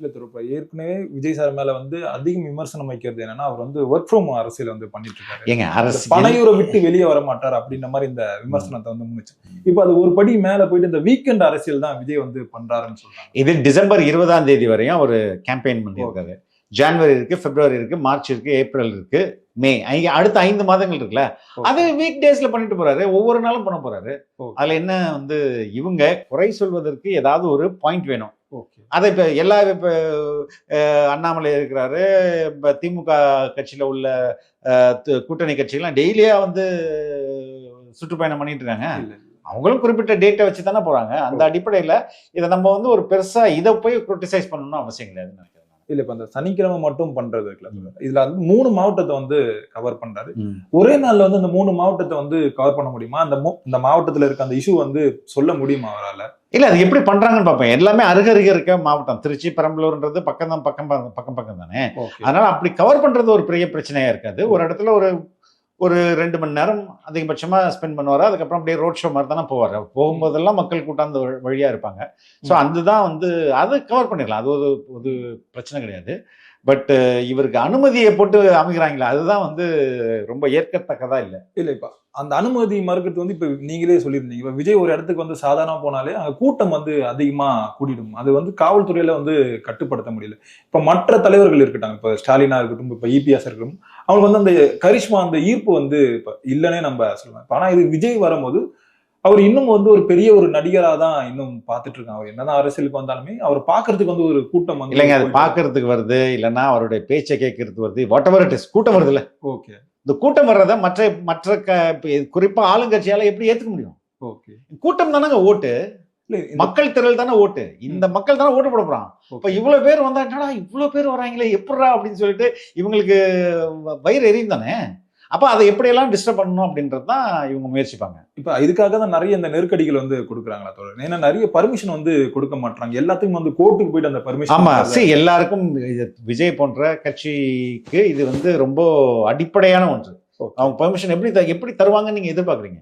இல்ல திரு இப்ப ஏற்கனவே விஜய் சார் மேல வந்து அதிகம் விமர்சனம் வைக்கிறது என்னன்னா அவர் வந்து ஒர்க் ஃப்ரம் அரசியல் வந்து பண்ணிட்டு இருக்காரு ஏங்க இந்த அரசு பனையூரை விட்டு வெளியே வர மாட்டார் அப்படின்ற மாதிரி இந்த விமர்சனத்தை வந்து முன்னிச்சு இப்ப அது ஒரு படி மேல போயிட்டு இந்த வீக்கெண்ட் அரசியல் தான் விஜய் வந்து பண்றாருன்னு சொல்றாங்க. இது டிசம்பர் இருபதாம் தேதி வரையும் அவர் கேம்பெயின் பண்ணியிருக்காரு. ஜான்வரி இருக்கு பிப்ரவரி இருக்கு மார்ச் இருக்கு ஏப்ரல் இருக்கு மே அடுத்த ஐந்து மாதங்கள் இருக்குல்ல. அது வீக் டேஸ்ல பண்ணிட்டு போறாரு ஒவ்வொரு நாளும் பண்ண போறாரு. அதுல என்ன வந்து இவங்க குறை சொல்வதற்கு ஏதாவது ஒரு பாயிண்ட் வேணும். அதை இப்போ எல்லா இப்போ அண்ணாமலை இருக்கிறாரு. இப்போ திமுக கட்சியில் உள்ள கூட்டணி கட்சிகள்லாம் டெய்லியா வந்து சுற்றுப்பயணம் பண்ணிட்டு இருக்காங்க. அவங்களும் குறிப்பிட்ட டேட்டை வச்சு தானே போறாங்க. அந்த அடிப்படையில் இதை நம்ம வந்து ஒரு பெருசா இதை போய் கிரிட்டிசைஸ் பண்ணணும்னு அவசியம் கிடையாதுன்னு நினைக்கிறேன். இல்ல இப்ப அந்த சனிக்கிழமை மட்டும் பண்றது இருக்குல்ல இதுல வந்து மூணு மாவட்டத்தை வந்து கவர் பண்றாரு. ஒரே நாள்ல வந்து அந்த மூணு மாவட்டத்தை வந்து கவர் பண்ண முடியுமா? அந்த இந்த மாவட்டத்துல இருக்க அந்த இஷ்யூ வந்து சொல்ல முடியுமா அவரால? இல்ல அது எப்படி பண்றாங்கன்னு பார்ப்போம் எல்லாமே அருகருகே இருக்க மாவட்டம். திருச்சி பெரம்பலூர்ன்றது பக்கம் தான் பக்கம் பக்கம் பக்கம் தானே அதனால அப்படி கவர் பண்றது ஒரு பெரிய பிரச்சனையா இருக்காது. ஒரு இடத்துல ஒரு ஒரு ரெண்டு மணி நேரம் அதிகபட்சமா ஸ்பெண்ட் பண்ணுவாரு. அதுக்கப்புறம் அப்படியே ரோட் ஷோ மாதிரி தானே போவார். போகும்போதெல்லாம் மக்கள் கூட்டம் அந்த வழி- வழியா இருப்பாங்க. ஸோ அதுதான் வந்து அதை கவர் பண்ணிடலாம். அது ஒரு ஒரு பிரச்சனை கிடையாது. பட் uh, இவருக்கு அனுமதியை போட்டு அமைக்கிறாங்களா அதுதான் வந்து ரொம்ப ஏற்கத்தக்கதா இல்லை. இல்லை இப்போ அந்த அனுமதி மறுக்கிறது வந்து இப்போ நீங்களே சொல்லியிருந்தீங்க. இப்போ விஜய் ஒரு இடத்துக்கு வந்து சாதாரணமாக போனாலே அங்கே கூட்டம் வந்து அதிகமாக கூடிடும். அது வந்து காவல்துறையில் வந்து கட்டுப்படுத்த முடியல. இப்போ மற்ற தலைவர்கள் இருக்கட்டும் இப்போ ஸ்டாலினா இருக்கட்டும் இப்போ இபிஎஸ் இருக்கட்டும் அவங்களுக்கு வந்து அந்த கரிஷ்மா அந்த ஈர்ப்பு வந்து இப்போ இல்லைன்னே நம்ம சொல்லலாம் ஆனால் இது விஜய் வரும்போது அவர் இன்னும் வந்து ஒரு பெரிய ஒரு நடிகரா தான் இன்னும் பார்த்துட்டு இருக்காங்க. அவர் என்னதான் அரசியலுக்கு வந்தாலுமே அவர் பார்க்கிறதுக்கு வந்து ஒரு கூட்டம் வந்து இல்லைங்க அது பார்க்கறதுக்கு வருது இல்லைன்னா அவருடைய பேச்சை கேட்கறதுக்கு வருது. வாட் எவர் இட் இஸ் கூட்டம் வருதுல்ல ஓகே. இந்த கூட்டம் வர்றதை மற்ற மற்ற க குறிப்பா ஆளுங்கட்சியால எப்படி ஏத்துக்க முடியும்? ஓகே. கூட்டம் தானங்க ஓட்டு. மக்கள் திரள் தானே ஓட்டு. இந்த மக்கள் தானே ஓட்டு போட போறான். இப்ப. இவ்வளவு பேர் வந்தா என்னடா இவ்வளவு பேர் வராங்களே எப்படிடா அப்படின்னு சொல்லிட்டு இவங்களுக்கு வயிறு எரியும் தானே? அப்ப அதை எப்படியெல்லாம் டிஸ்டர்ப் பண்ணணும் அப்படின்றது தான் இவங்க முயற்சிப்பாங்க. இப்ப இதுக்காக தான் நிறைய இந்த நெருக்கடிகள் வந்து கொடுக்குறாங்களா தோழர்? ஏன்னா நிறைய பர்மிஷன் வந்து கொடுக்க மாட்டாங்க எல்லாத்துக்கும் வந்து கோர்ட்டுக்கு போயிட்டு அந்த பர்மிஷன் ஆமா. சரி எல்லாருக்கும் இது விஜய் போன்ற கட்சிக்கு இது வந்து ரொம்ப அடிப்படையான ஒன்று. அவங்க பெர்மிஷன் எப்படி எப்படி தருவாங்கன்னு நீங்க எதிர்பார்க்குறீங்க?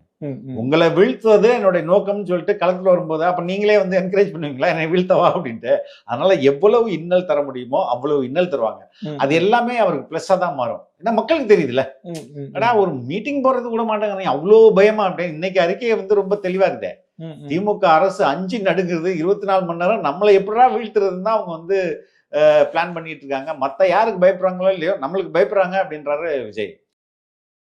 உங்களை வீழ்த்துவது என்னுடைய நோக்கம்னு சொல்லிட்டு கலெக்டர் வரும்போது அப்ப நீங்களே வந்து என்கரேஜ் பண்ணுவீங்களா? என்னை வீழ்த்தவா அப்படின்ட்டு. அதனால எவ்வளவு இன்னல் தர முடியுமோ அவ்வளவு இன்னல் தருவாங்க. அது எல்லாமே அவருக்கு பிளஸ்ஸா தான் மாறும். ஏன்னா மக்களுக்கு தெரியுதுல்ல. ஏன்னா ஒரு மீட்டிங் போறது கூட மாட்டாங்க அவ்வளோ பயமா அப்படின்னு இன்னைக்கு அறிக்கையை வந்து ரொம்ப தெளிவா இருக்குதே. திமுக அரசு அஞ்சு நடுங்குறது இருபத்தி நாலு மணி நேரம் நம்மளை எப்படிடா வீழ்த்துறதுன்னு தான் அவங்க வந்து பிளான் பண்ணிட்டு இருக்காங்க. மத்த யாருக்கு பயப்படுறாங்களோ இல்லையோ நம்மளுக்கு பயப்படுறாங்க அப்படின்றாரு விஜய்.